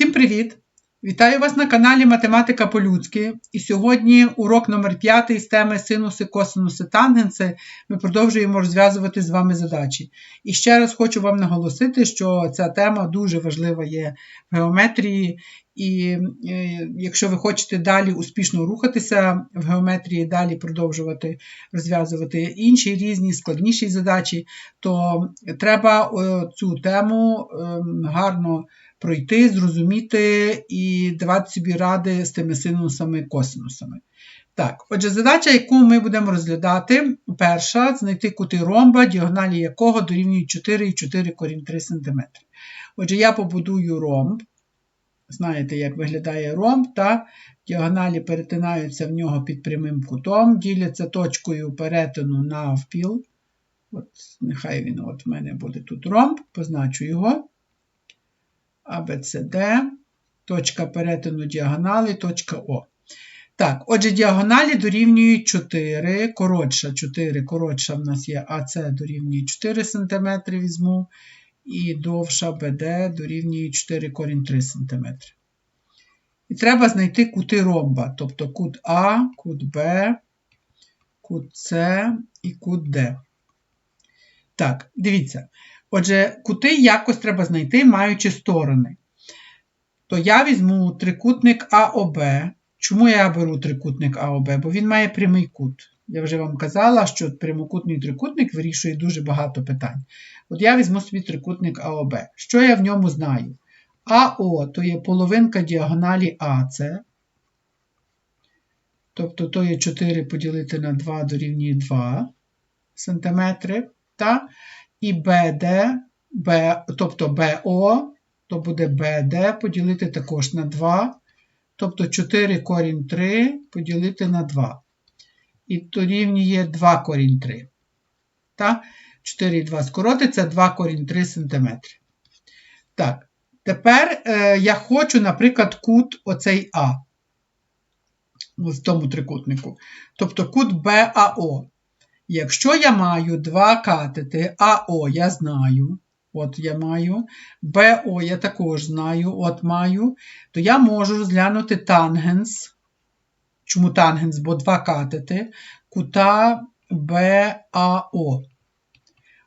Всім привіт! Вітаю вас на каналі Математика по-людськи. І сьогодні урок номер 5 з теми синуси, косинуси, тангенси. Ми продовжуємо розв'язувати з вами задачі. І ще раз хочу вам наголосити, що ця тема дуже важлива є в геометрії. І е, якщо ви хочете далі успішно рухатися в геометрії, далі продовжувати розв'язувати інші різні складніші задачі, то треба е, цю тему ем, гарно пройти, зрозуміти і давати собі ради з тими синусами косинусами. Так, отже, задача, яку ми будемо розглядати, перша знайти кути ромба, діагоналі якого дорівнюють 4 і 4 корінь 3 см. Отже, я побудую ромб. Знаєте, як виглядає ромб, та діагоналі перетинаються в нього під прямим кутом, діляться точкою перетину навпіл. От, Нехай він от в мене буде тут ромб, позначу його. ABCD, точка перетину діагоналі, точка О. Так, отже, діагоналі дорівнюють 4, коротша 4, коротша в нас є АС дорівнює 4 см візьму, і довша БД дорівнює 4 корінь 3 см. І треба знайти кути ромба, тобто кут А, кут Б, кут С і кут Д. Так, дивіться. Отже, кути якось треба знайти, маючи сторони. То я візьму трикутник АОБ. Чому я беру трикутник АОБ? Бо він має прямий кут. Я вже вам казала, що прямокутний трикутник вирішує дуже багато питань. От я візьму собі трикутник АОБ. Що я в ньому знаю? АО то є половинка діагоналі АЦ. Тобто то є 4 поділити на 2 дорівнює 2 см. І БД, Б, тобто БО, то буде БД поділити також на 2. Тобто 4 корінь 3 поділити на 2. І то рівнює 2 корінь 3. Так? 4 і 2 скоротиться 2 корінь 3 см. Так, тепер е, я хочу, наприклад, кут оцей А. В тому трикутнику. Тобто кут БАО. Якщо я маю два катети, АО я знаю, от я маю, БО я також знаю, от маю, то я можу розглянути тангенс. Чому тангенс? Бо два катети, кута БАО.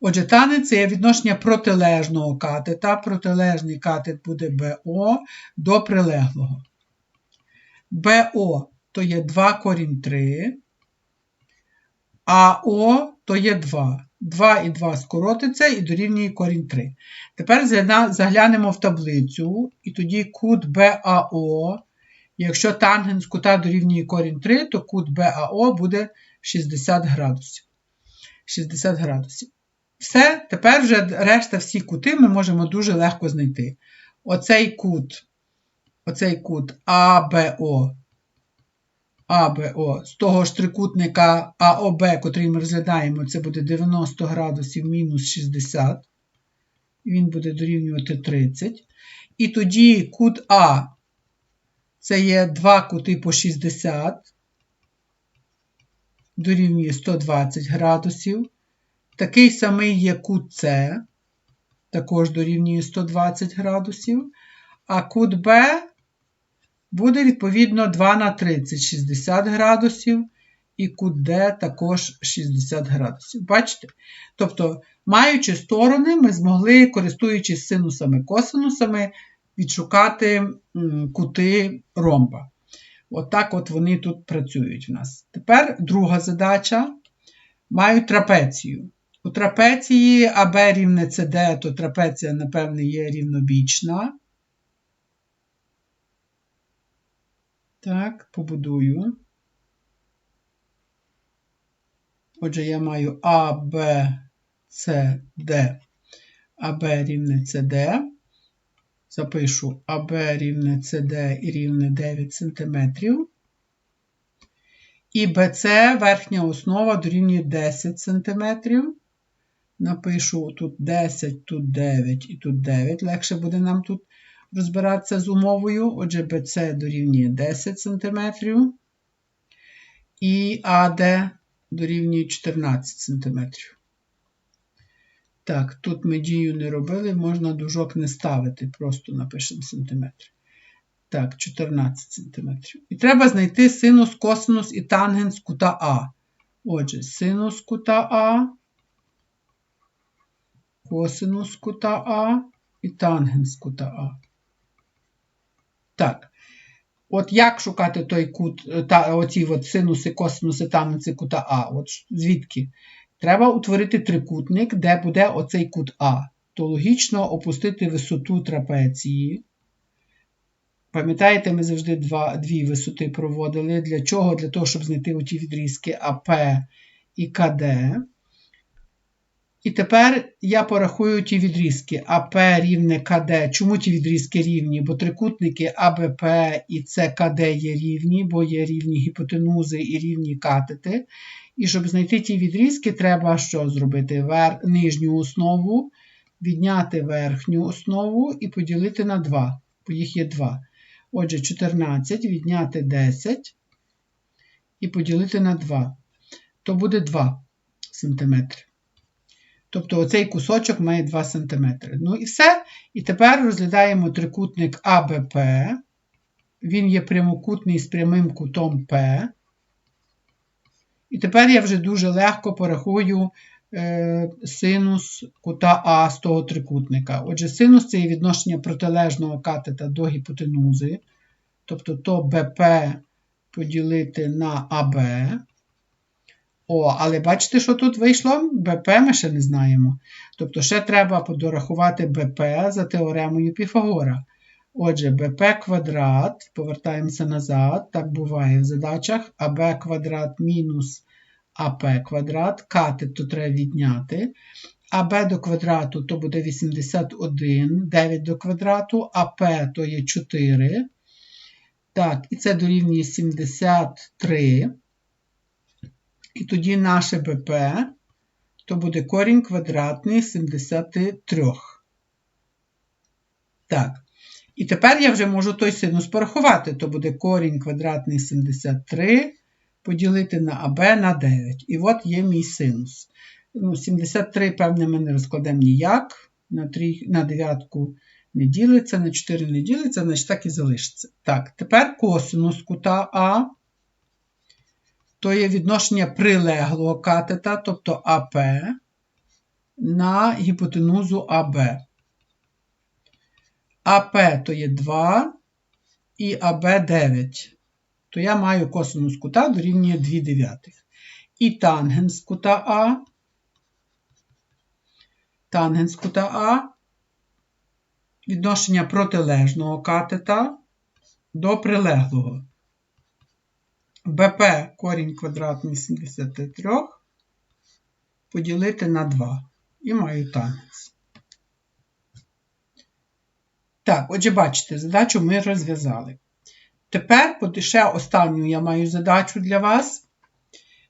Отже, тангенс це є відношення протилежного катета. Протилежний катет буде БО до прилеглого. БО то є 2 корінь 3. А О то є 2. 2 і 2 скоротиться і дорівнює корінь 3. Тепер заглянемо в таблицю, і тоді кут БАО. Якщо тангенс кута дорівнює корінь 3, то кут БАО буде 60 градусів. 60 градусів. Все, тепер вже решта всі кути ми можемо дуже легко знайти. Оцей кут, оцей кут АБО АБО з того ж трикутника АОБ, котрий ми розглядаємо, це буде 90 градусів мінус 60. Він буде дорівнювати 30. І тоді кут А це є два кути по 60, дорівнює 120 градусів. Такий самий є кут С, також дорівнює 120 градусів. А кут Б буде, відповідно, 2 на 30 60 градусів, і кут також 60 градусів. Бачите? Тобто, маючи сторони, ми змогли, користуючись синусами косинусами, відшукати кути ромба. Отак от, от вони тут працюють в нас. Тепер друга задача. Маю трапецію. У трапеції АБ рівне СД, то трапеція, напевне, є рівнобічна. Так, побудую. Отже, я маю А, Б, С, Д, АБ рівне СД. Запишу АБ рівне СД і рівне 9 см. І БЦ верхня основа дорівнює 10 см. Напишу тут 10, тут 9 і тут 9. Легше буде нам тут розбиратися з умовою. Отже, BC дорівнює 10 см. І AD дорівнює 14 см. Так, тут ми дію не робили, можна дужок не ставити, просто напишемо сантиметри. Так, 14 см. І треба знайти синус, косинус і тангенс кута А. Отже, синус кута А, косинус кута А і тангенс кута А. Так. От як шукати той кут, та, оці от синуси, косинуси, тангенси кута А? От звідки? Треба утворити трикутник, де буде оцей кут А. То логічно опустити висоту трапеції. Пам'ятаєте, ми завжди два, дві висоти проводили. Для чого? Для того, щоб знайти оті відрізки АП і КД. І тепер я порахую ті відрізки АП рівне КД. Чому ті відрізки рівні? Бо трикутники АБП і ЦКД є рівні, бо є рівні гіпотенузи і рівні катети. І щоб знайти ті відрізки, треба що зробити? Вер... Нижню основу, відняти верхню основу і поділити на 2, бо їх є 2. Отже, 14 відняти 10 і поділити на 2. То буде 2 см. Тобто оцей кусочок має 2 см. Ну і все. І тепер розглядаємо трикутник АБП. Він є прямокутний з прямим кутом П. І тепер я вже дуже легко порахую е, синус кута А з того трикутника. Отже, синус це є відношення протилежного катета до гіпотенузи. Тобто то БП поділити на АБ. О, але бачите, що тут вийшло? БП ми ще не знаємо. Тобто ще треба дорахувати БП за теоремою Піфагора. Отже, БП квадрат, повертаємося назад, так буває в задачах, АБ квадрат мінус АП квадрат, катет то треба відняти. АБ до квадрату то буде 81, 9 до квадрату, АП то є 4. Так, і це дорівнює 73. І тоді наше БП то буде корінь квадратний 73. Так. І тепер я вже можу той синус порахувати. То буде корінь квадратний 73 поділити на АБ на 9. І от є мій синус. Ну, 73, певне, ми не розкладемо ніяк. На 3, на 9 не ділиться, на 4 не ділиться, значить так і залишиться. Так, тепер косинус кута А. То є відношення прилеглого катета, тобто АП, на гіпотенузу АБ. АП то є 2 і АБ 9. То я маю косинус кута дорівнює 2 дев'ятих. І тангенс кута А. Тангенс кута А. Відношення протилежного катета до прилеглого. БП корінь квадратний 73 поділити на 2. І маю тангенс. Так, отже, бачите, задачу ми розв'язали. Тепер ще останню я маю задачу для вас.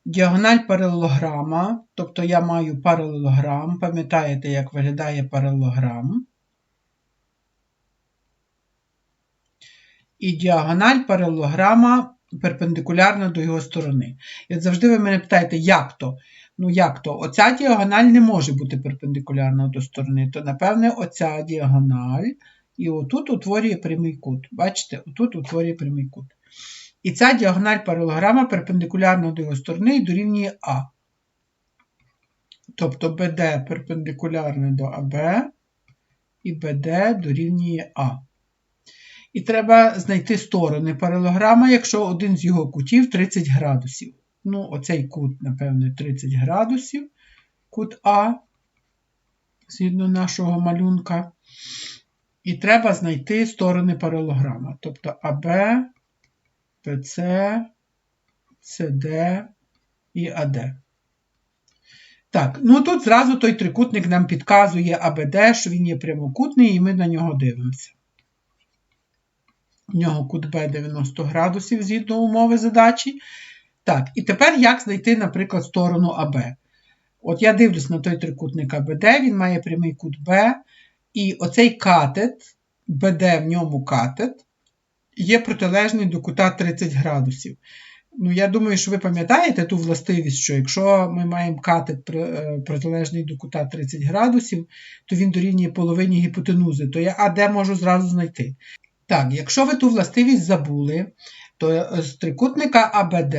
Діагональ паралелограма, тобто я маю паралелограм. Пам'ятаєте, як виглядає паралелограм? І діагональ паралелограма перпендикулярна до його сторони. І от завжди ви мене питаєте, як то? Ну, як то? Оця діагональ не може бути перпендикулярна до сторони, то, напевне, оця діагональ. І отут утворює прямий кут. Бачите, отут утворює прямий кут. І ця діагональ паралелограма перпендикулярна до його сторони і дорівнює А. Тобто BD перпендикулярне до АБ, і BD дорівнює А. І треба знайти сторони паралелограма, якщо один з його кутів 30 градусів. Ну, оцей кут, напевне, 30 градусів, кут А, згідно нашого малюнка. І треба знайти сторони паралелограма. Тобто АБ, ПЦ, СД і АД. Так, ну тут зразу той трикутник нам підказує АБД, що він є прямокутний, і ми на нього дивимося. У нього кут Б 90 градусів згідно умови задачі. Так, і тепер як знайти, наприклад, сторону АБ? От я дивлюсь на той трикутник АБД, він має прямий кут Б. І оцей катет, БД в ньому катет, є протилежний до кута 30 градусів. Ну, я думаю, що ви пам'ятаєте ту властивість, що якщо ми маємо катет е, протилежний до кута 30 градусів, то він дорівнює половині гіпотенузи, то я АД можу зразу знайти. Так, якщо ви ту властивість забули, то з трикутника АБД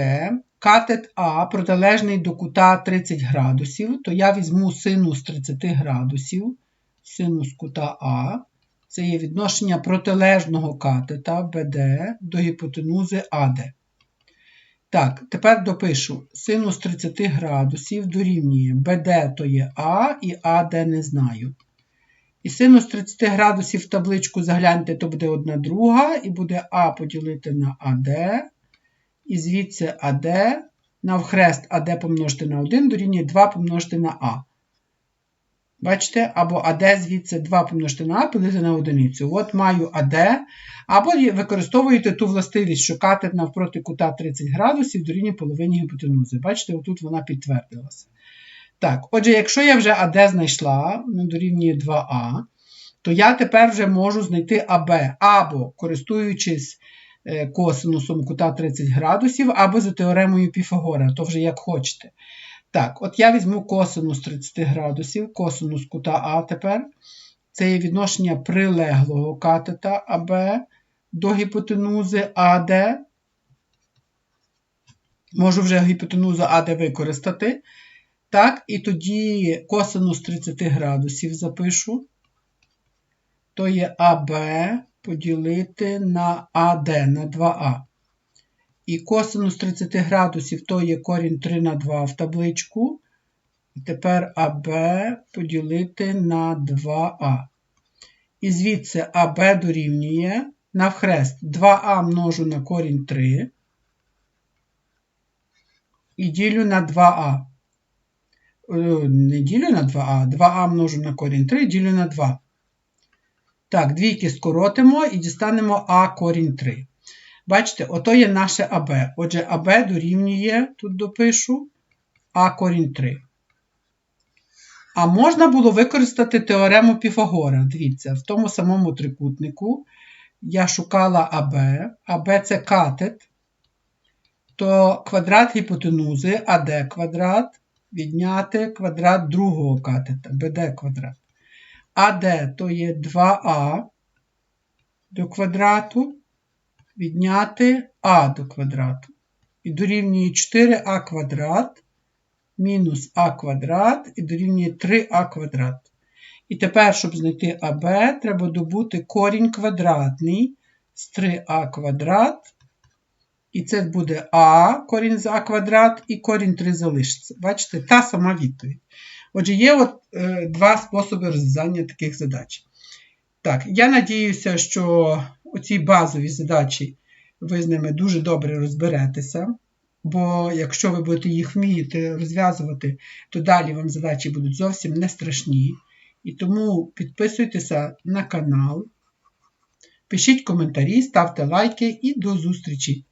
катет А протилежний до кута 30 градусів, то я візьму синус 30 градусів, синус кута А. Це є відношення протилежного катета БД до гіпотенузи АД. Так, тепер допишу синус 30 градусів дорівнює BD то є А і АД не знаю. І синус 30 градусів в табличку загляньте, то буде одна друга, і буде А поділити на АД. І звідси АД навхрест АД помножити на 1 дорівнює 2 помножити на А. Бачите, або АД звідси 2 помножити на А поділити на одиницю. От маю АД. Або використовуєте ту властивість, що катет навпроти кута 30 градусів дорівнює половині гіпотенузи. Бачите, отут вона підтвердилася. Так, отже, якщо я вже АД знайшла, ну, дорівнює 2А, то я тепер вже можу знайти АБ, або користуючись е, косинусом кута 30 градусів, або за теоремою Піфагора, то вже як хочете. Так, от я візьму косинус 30 градусів, косинус кута А тепер. Це є відношення прилеглого катета АБ до гіпотенузи АД. Можу вже гіпотенузу АД використати. Так, і тоді косинус 30 градусів запишу. То є АБ поділити на АД на 2А. І косинус 30 градусів то є корінь 3 на 2 в табличку. І тепер АБ поділити на 2А. І звідси АБ дорівнює навхрест 2А множу на корінь 3. І ділю на 2А. Не ділю на 2А, 2А множу на корінь 3, ділю на 2. Так, двійки скоротимо і дістанемо А корінь 3. Бачите, ото є наше АБ. Отже, АБ дорівнює, тут допишу, А корінь 3. А можна було використати теорему Піфагора. Дивіться, в тому самому трикутнику я шукала АБ, АБ це катет, то квадрат гіпотенузи АД квадрат відняти квадрат другого катета, БД квадрат. АД то є 2А до квадрату, відняти А до квадрату. І дорівнює 4а квадрат мінус а квадрат і дорівнює 3а квадрат. І тепер, щоб знайти АБ, треба добути корінь квадратний з 3а квадрат. І це буде А, корінь з А квадрат, і корінь 3 залишиться. Бачите, та сама відповідь. Отже, є от, е, два способи розв'язання таких задач. Так, я надіюся, що оці базові задачі ви з ними дуже добре розберетеся. Бо якщо ви будете їх вміти розв'язувати, то далі вам задачі будуть зовсім не страшні. І тому підписуйтеся на канал, пишіть коментарі, ставте лайки і до зустрічі!